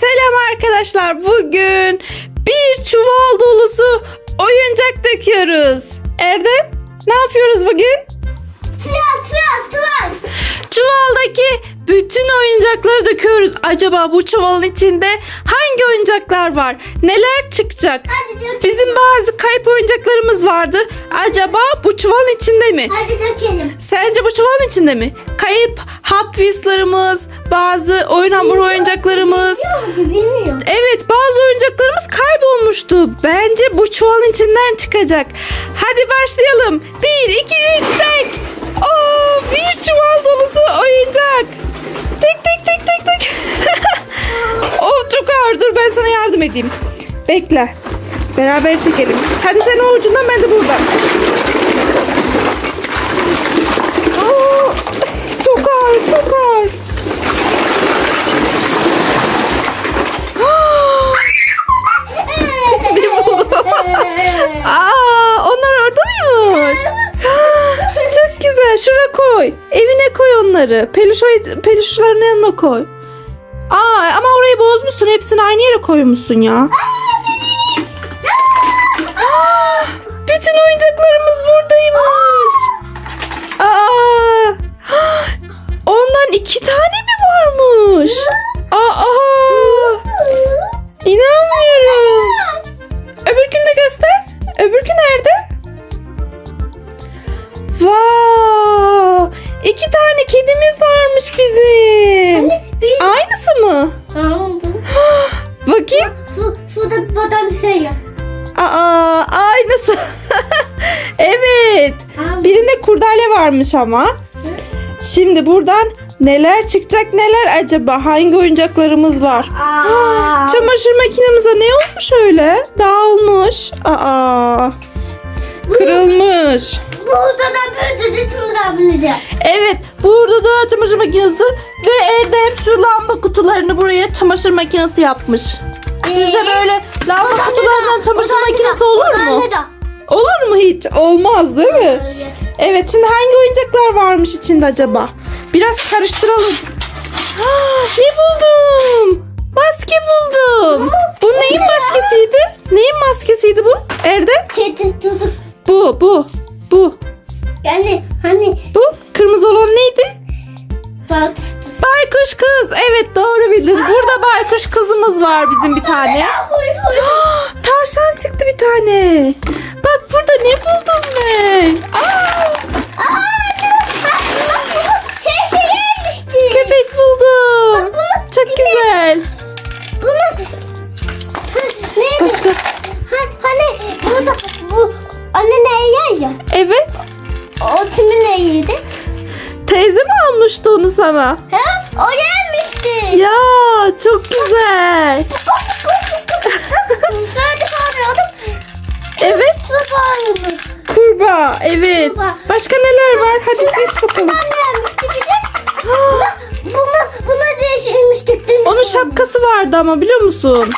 Selam arkadaşlar. Bugün bir çuval dolusu oyuncak döküyoruz. Erdem, ne yapıyoruz bugün? Tıraş tıraş tıraş. Çuvaldaki bütün oyuncakları döküyoruz. Acaba bu çuvalın içinde hangi oyuncaklar var? Neler çıkacak? Hadi dökelim. Bizim bazı kayıp oyuncaklarımız vardı. Acaba bu çuvalın içinde mi? Hadi dökelim. Sence bu çuvalın içinde mi? Kayıp Hot Wheels'larımız, bazı oyun hamuru oyuncaklarımız. Bilmiyorum. Evet bazı oyuncaklarımız kaybolmuştu. Bence bu çuvalın içinden çıkacak. Hadi başlayalım. 1, 2, 3 tek. Oo, bir çuval dolusu oyuncak. Tek tek tek tek tek. oh çok ağır. Dur ben sana yardım edeyim. Bekle. Beraber çekelim. Hadi sen o ucundan ben de buradan. Oo, çok ağır çok ağır. onları. Peluş peluşların yanına koy. Aa, ama orayı bozmuşsun. Hepsini aynı yere koymuşsun ya. Aa, bütün oyuncaklarımız buradaymış. Aa, ondan iki tane mi varmış? Aa, inanmıyorum. Öbürkünü de göster. Öbürkü nerede? Vay! İki tane kedimiz varmış bizim. Bir... Aynısı mı? Tamam. Bakayım. Su, suda batan bir şey yap. Aa, aynısı. evet. Tamam. Birinde kurdale varmış ama. Şimdi buradan neler çıkacak neler acaba? Hangi oyuncaklarımız var? Aa. Çamaşır makinemize ne olmuş öyle? Dağılmış. Aa. Kırılmış. Burada da böyle de tırnağını Evet, burada da çamaşır makinesi ve Erdem şu lamba kutularını buraya çamaşır makinesi yapmış. Sizce Ee, böyle lamba kutularından çamaşır makinesi olur mu? Olur mu hiç? Olmaz değil mi? Evet, şimdi hangi oyuncaklar varmış içinde acaba? Biraz karıştıralım. Ah, ne buldum? Maske buldum. Bu neyin maskesiydi? Neyin maskesiydi bu? Erdem? Tutup Bu, bu, bu. yani hani Bu kırmızı olan neydi? bak Baykuş kız. Evet doğru bildin. Burada baykuş kızımız var bizim bir tane. Tavşan çıktı bir tane. Bak burada ne buldum ben? Aa, köpek buldum. Çok güzel. Bunu neydi? Başka? Ha, hani burada bu anne ne yer ya? Evet. O kimin neyiydi? Teyze mi almıştı onu sana? Ha? O yemişti. Ya çok güzel. Söyle bağırıyordum. Evet. Bağırıyordum. Kurbağa. Evet. Kurbağa. Başka neler var? Hadi geç bakalım. Ben yemişti bir de. Buna, buna, buna. Onun şapkası vardı ama biliyor musun?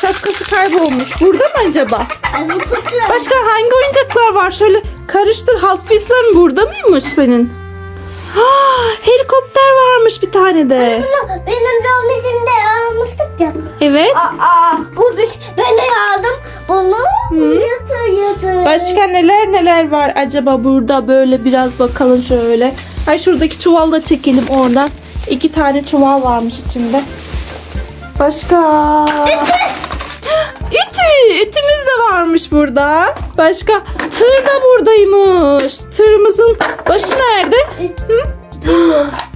Şapkası kaybolmuş. Burada mı acaba? Tutuyor. Başka hangi oyuncaklar var? Şöyle karıştır. Hot Wheels'ların burada mıymış senin? Ha, helikopter varmış bir tane de. Bunu benim doğum almıştık ya. Evet. Aa, bu bir ben de aldım. Bunu yatırıyordum. Başka neler neler var acaba burada? Böyle biraz bakalım şöyle. Ay şuradaki çuval da çekelim oradan. İki tane çuval varmış içinde. Başka? Ütümüz de varmış burada. Başka? Tır da buradaymış. Tırımızın başı nerede? Hı?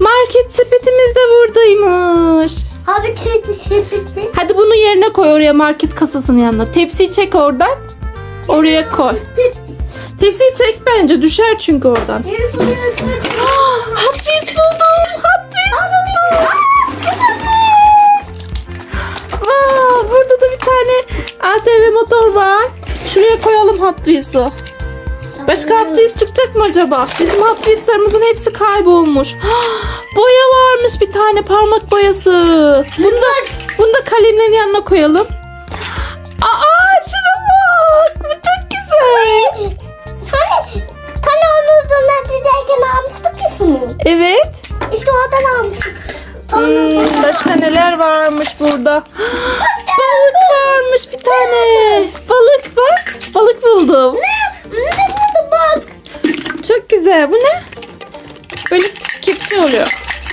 Market sepetimiz de buradaymış. Abi çekti. Hadi bunu yerine koy oraya market kasasının yanına. Tepsiyi çek oradan. Oraya koy. Tepsiyi çek bence düşer çünkü oradan. Motor var. Şuraya koyalım Hot Wheels'ı. Başka Hot Wheels çıkacak mı acaba? Bizim Hot Wheels'larımızın hepsi kaybolmuş. Boya varmış bir tane parmak boyası. Bunu da, bunu da kalemlerin yanına koyalım. Aa şuna bak. Bu çok güzel. Hani hani onu da derken almıştık ya şunu. Evet. İşte oradan almıştık. Hmm, başka neler varmış burada? Balık varmış tane. Balık bak. Balık buldum. Ne? Ne buldu bak. Çok güzel. Bu ne? Böyle kepçe oluyor.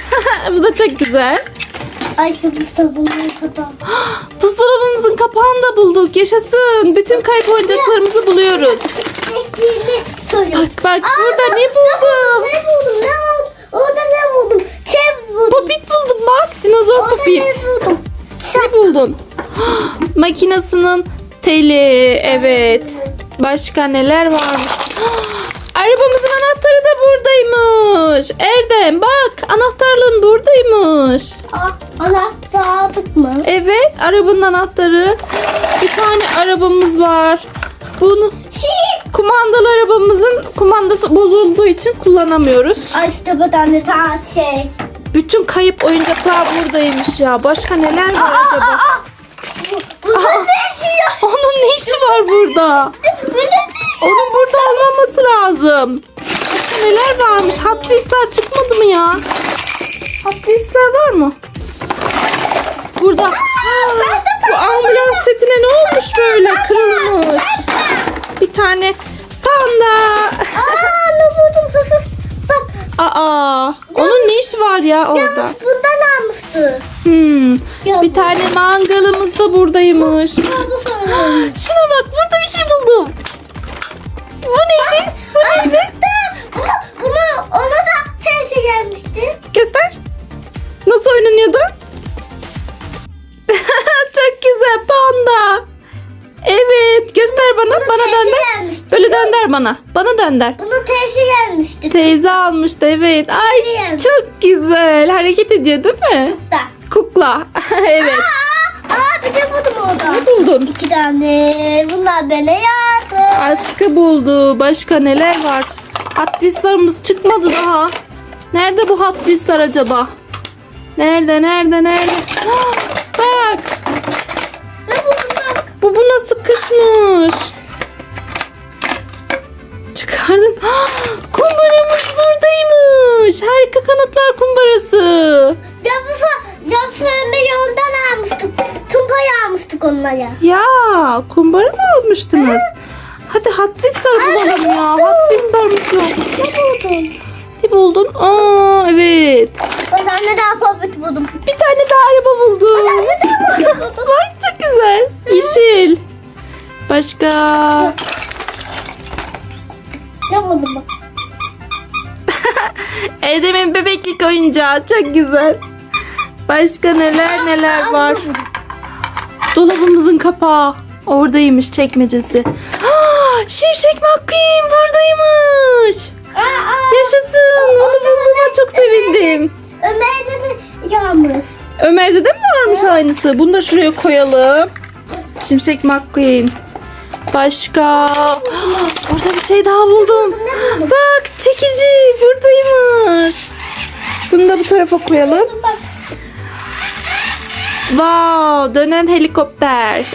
Bu da çok güzel. Ayşe Mustafa'nın kapağı. Buzdolabımızın kapağını da bulduk. Yaşasın. Bütün kayıp oyuncaklarımızı buluyoruz. Ekmeğini soruyorum. Bak bak burada ne buldum? Ne buldum? Ne oldu? Orada ne buldum? Şey buldum. Popit buldum bak. Dinozor Orada popit. ne buldum? Ne buldun? Makinasının teli. Evet. Başka neler varmış? Arabamızın anahtarı da buradaymış. Erdem bak anahtarlığın buradaymış. Aa, anahtar aldık mı? Evet arabanın anahtarı. Bir tane arabamız var. Bunu kumandalı arabamızın kumandası bozulduğu için kullanamıyoruz. Ay işte bu tane şey. Bütün kayıp oyuncaklar buradaymış ya. Başka neler var acaba? Bu, bu yaşıyor? Onun ne işi var burada? Onun burada olmaması lazım. Neler varmış? Hot Wheels'ler çıkmadı mı ya? Hot Wheels'ler var mı? Burada. Bu ambulans setine ne olmuş böyle? Kırılmış. Bir tane panda. Aa sus Bak Aa, onun ne işi var ya orada? Yavuz bundan almıştı. Hmm. Ya Bir tane mangalımız da buradaymış. Bu. Şuna bak burada bir şey buldum. Bu neydi? Bu neydi? Bunu, bunu ona da sesi gelmişti. Göster. Nasıl oynanıyordu? Çok güzel panda. Evet göster bana. Bunu Bana teyze dönder. gelmişti. Böyle dönder bana. Bana dönder. Bunun teyze gelmişti. Teyze almıştı evet. Ay Teyze. çok güzel. Hareket ediyor değil mi? Da. Kukla. evet. Aa, aa bir de buldum orada. Ne buldun? İki tane. Bunlar bana yardım. Askı buldu. Başka neler var? Hot Wheels'larımız çıkmadı daha. Nerede bu Hot Wheels'lar acaba? Nerede nerede nerede? Ah, sıkışmış. Çıkardım. Kumbaramız buradaymış. Harika kanatlar kumbarası. Yapısı, yapısı Ömer'i ondan almıştık. Tumpayı almıştık onlara. Ya kumbara mı almıştınız? Hadi Hot Wheels'lar bulalım ya. Hot Wheels'larımız yok. Ne buldun? Ne buldun? Aa evet. Ben tane daha popit buldum. Bir tane daha araba buldum. Daha popit buldum. Bak çok güzel. Yeşil. Başka. Ne buldum bak. Erdem'in bebeklik oyuncağı çok güzel. Başka neler neler var. Dolabımızın kapağı. Oradaymış çekmecesi. Aa, Şimşek McQueen buradaymış. Aa, Yaşasın. Onu bulduğuma çok sevindim. Ömer'de de yağmur. Ömer'de de mi varmış aynısı? Bunu da şuraya koyalım. Şimşek McQueen. Başka. Burada bir şey daha buldum. Bak çekici buradaymış. Bunu da bu tarafa koyalım. Wow dönen helikopter.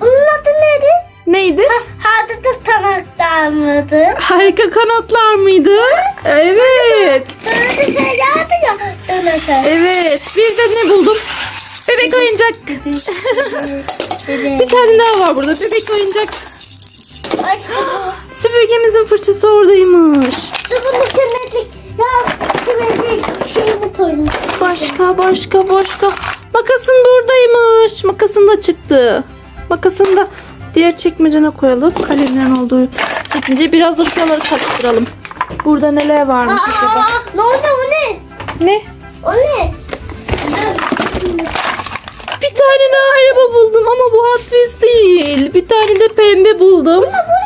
Onun adı neydi? Neydi? Hadıtık tanaklar mıydı? Harika kanatlar mıydı? Evet. Sonra da şey geldi ya. Ömer'e. Evet. Bir de ne buldum? Bebek oyuncak. Bir tane daha var burada. Bebek oyuncak. Süpürgemizin fırçası oradaymış. dur bunu simetrik. Ya simetrik şeyini koydum. Başka başka başka. Makasın buradaymış. Makasın da çıktı. Makasını da diğer çekmecene koyalım. Kalemlerin olduğu çekmece. Biraz da şuraları karıştıralım. Burada neler varmış acaba? Aa, ne oldu o ne? Ne? O ne? Bir tane daha araba buldum ama bu Hot değil. Bir tane de pembe buldum. Bu ne bu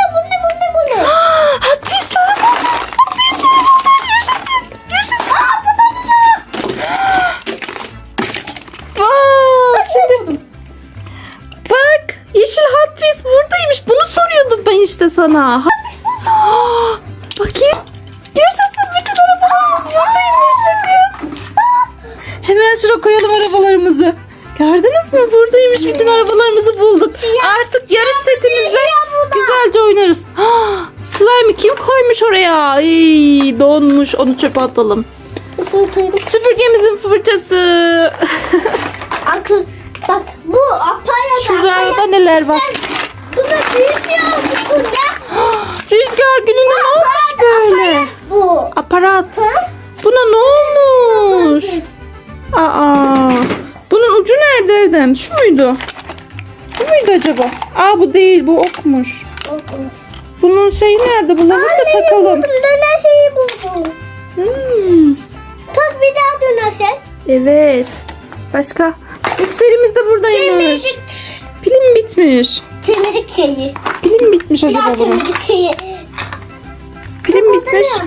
kim koymuş oraya? Ay, donmuş. Onu çöpe atalım. Süpürgemizin fırçası. Akıl. Bak bu aparat. Şurada neler var? Buna büyük bir almışsın ya. Rüzgar gününe ne olmuş böyle? Bu. Aparat. Ha? Buna ne olmuş? Aa. Bunun ucu nerede Erdem? Şu muydu? Bu muydu acaba? Aa bu değil bu okmuş. Bunun şeyi nerede bulalım da takalım. Buldum döner şeyi buldum. Hmm. Bak bir daha dönersen. Evet. Başka? Mikserimiz de buradaymış. Kemirdik. Pilim bitmiş. Kemirdik şeyi. Pilim bitmiş Ya acaba bunun. kemirdik şeyi. Pilim Bak orada bitmiş. ne var?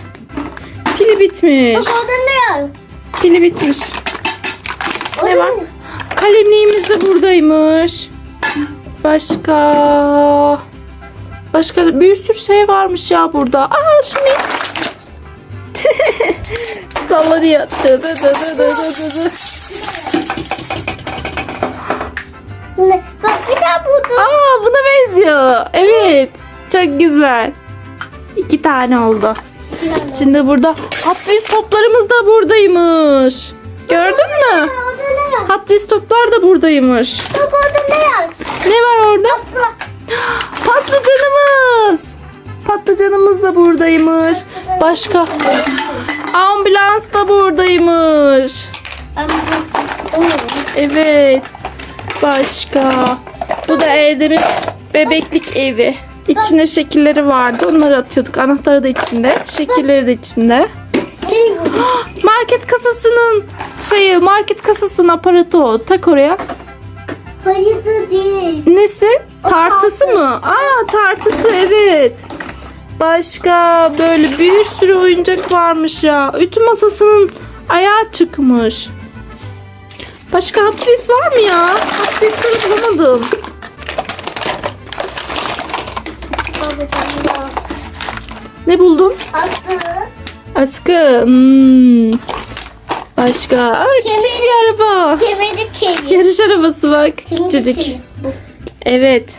Pili bitmiş. Bak orada ne var? Pili bitmiş. Orada Ne var? Kalemliğimiz de buradaymış. Başka... Başka bir sürü şey varmış ya burada. Aa şimdi... Sallanıyor. Dı dı dı dı dı dı dı. Ne? Bak bir daha buldum. Aa buna benziyor. Evet. Çok güzel. İki tane oldu. Şimdi burada Wheels toplarımız da buradaymış. Gördün mü? Wheels toplar da buradaymış. Bak orada ne var? Ne var orada? Atla. Patlıcanımız. Patlıcanımız da buradaymış. Başka? Ambulans da buradaymış. Evet. Başka? Bu da Erdem'in bebeklik evi. İçine şekilleri vardı. Onları atıyorduk. Anahtarı da içinde. Şekilleri de içinde. Market kasasının şeyi, market kasasının aparatı o. Tak oraya. Hayır da değil. Nesi? Tartısı tartı. mı? Aa tartısı evet. Başka böyle bir sürü oyuncak varmış ya. Ütü masasının ayağı çıkmış. Başka Wheels var mı ya? Wheels'ları bulamadım. Ne buldun? Aslı. Askı. Hmm. Başka. Aa, küçük bir araba. Kemirdik şeyi. Yarış arabası bak. Kemirdik Cicik. şeyi. Evet.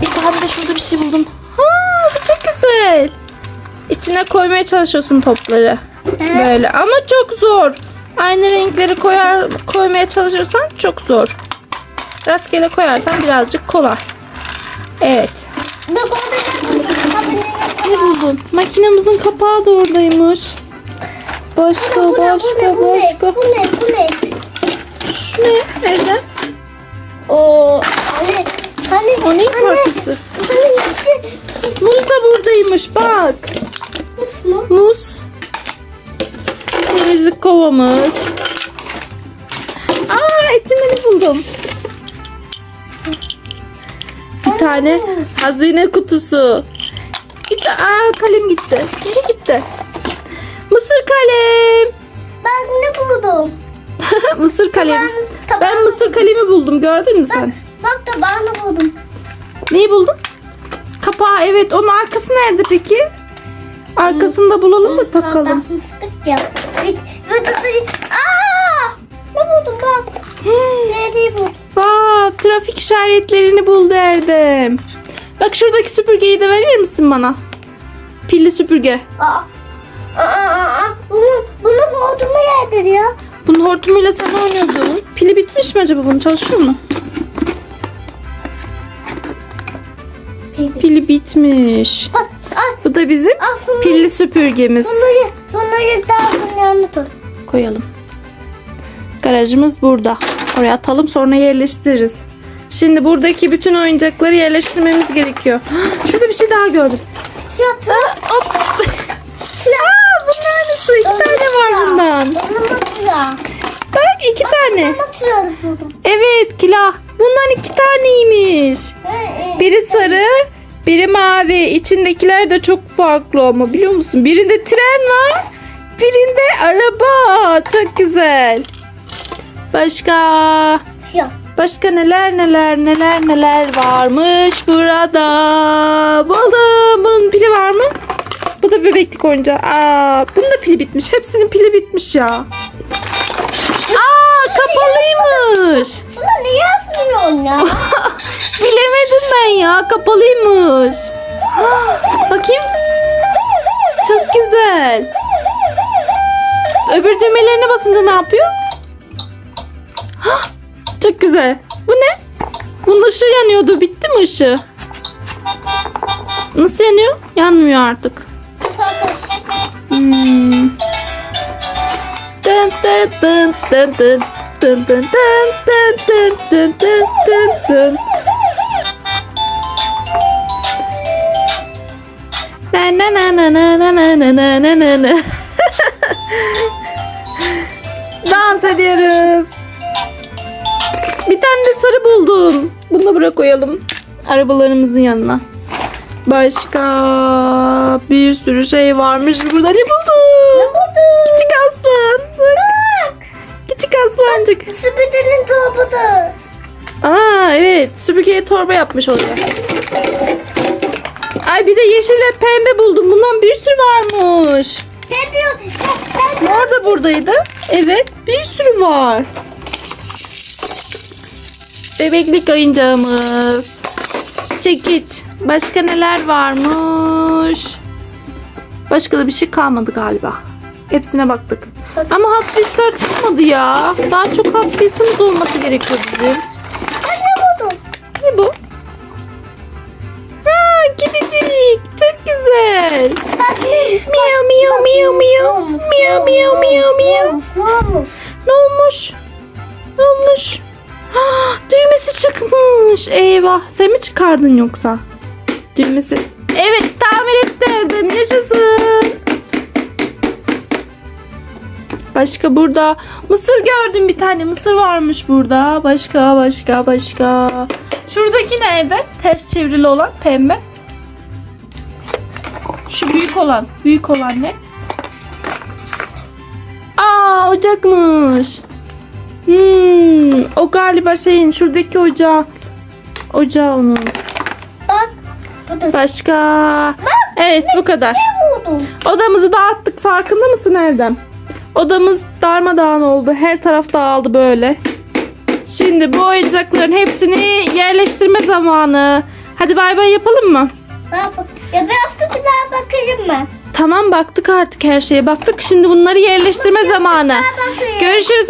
Bir tane de şurada bir şey buldum. Ha, bu çok güzel. İçine koymaya çalışıyorsun topları. Böyle ama çok zor. Aynı renkleri koyar koymaya çalışırsan çok zor. Rastgele koyarsan birazcık kolay. Evet. Bak ne buldun? Makinemizin kapağı da oradaymış. Başka, Bu ne, bu başka, ne, bu ne, başka. bu ne, bu ne? Şu ne? Erdem? Oo, hani, hani, O ne parçası? Hani, Muz da buradaymış bak. mu? Muz. Temizlik kovamız. Aa ne buldum? Bir tane hazine kutusu. De aa kalem gitti. Nereye gitti? Mısır kalem. Ben ne buldum? mısır kalem. Taban- Ben mısır kalemi buldum. Gördün mü sen? Bak da ben buldum. Neyi buldun? Kapağı evet. Onun arkası nerede peki? Arkasını da bulalım mı takalım? Bakmıştık ya. Aa, ne buldum bak. Hmm. Nereyi buldum? Vaa trafik işaretlerini buldu Erdem. Bak şuradaki süpürgeyi de verir misin bana? Pilli süpürge. Aa, aa, aa, aa. Bunu, bunu hortumu yerdir ya. Bunun hortumuyla sen oynuyordun. Pili bitmiş mi acaba bunun çalışıyor mu? Pili bitmiş. Ay, Bu da bizim aslında pilli süpürgemiz. bunları, bunları daha sonra yanına. Koyalım. Garajımız burada. Oraya atalım sonra yerleştiririz. Şimdi buradaki bütün oyuncakları yerleştirmemiz gerekiyor. Şurada bir şey daha gördüm. Fiyatı. Hop. Aa, bunun aynısı. İki tane var bundan. Benim matıya. Bak iki tane. Evet Kila. Bundan iki taneymiş. Biri sarı, biri mavi. İçindekiler de çok farklı ama biliyor musun? Birinde tren var, birinde araba. Çok güzel. Başka? Başka neler neler neler neler varmış burada. Buldum. Bunun pili var mı? Bu da bebeklik oyuncağı. Aa, bunun da pili bitmiş. Hepsinin pili bitmiş ya. Aa, kapalıymış. Buna niye asmıyorsun ya? Bilemedim ben ya. Kapalıymış. Bakayım. Çok güzel. Öbür düğmelerine basınca ne yapıyor? Çok güzel. Bu ne? Bunun ışığı yanıyordu. Bitti mi ışığı? Nasıl yanıyor? Yanmıyor artık. Hmm. Dın dın dın dın dın dın dın dın dın dın dın dın dın dın. Na na na na na na na na na na na na. Dans ediyoruz. Bir tane de sarı buldum. Bunu da buraya koyalım. Arabalarımızın yanına. Başka bir sürü şey varmış burada. Ne buldum? Küçük aslan. Bak. Aslancık. Süpürgenin topu da. Aa evet. Süpürgeye torba yapmış oluyor. Ay bir de yeşille pembe buldum. Bundan bir sürü varmış. Ben, ben, Mor da buradaydı. Evet bir sürü var. Bebeklik oyuncağımız. Çekiç. Başka neler varmış? Başka da bir şey kalmadı galiba. Hepsine baktık. Ama Wheels'ler çıkmadı ya. Daha çok Wheels'ımız olması gerekiyor bizim. ben ne buldum? Ne bu? Ha, kedicik. Çok güzel. Miyav miyav miyav miyav. Miyav miyav miyav miyav. Ne olmuş? Ne olmuş? Ne olmuş? Ha, düğmesi çıkmış. Eyvah. Sen mi çıkardın yoksa? Düğmesi. Evet tamir ettirdim. Yaşasın. Başka burada mısır gördüm bir tane mısır varmış burada. Başka başka başka. Şuradaki nerede? Ters çevrili olan pembe. Şu büyük olan. Büyük olan ne? Aa ocakmış. Hmm, o galiba şeyin şuradaki ocağı. Ocağı onun. Bak. Başka. Evet bu kadar. Odamızı dağıttık farkında mısın Erdem? Odamız darmadağın oldu. Her taraf dağıldı böyle. Şimdi bu oyuncakların hepsini yerleştirme zamanı. Hadi bay bay yapalım mı? Ya biraz da bir daha bakayım ben. Tamam baktık artık her şeye baktık. Şimdi bunları yerleştirme zamanı. Bakayım. Görüşürüz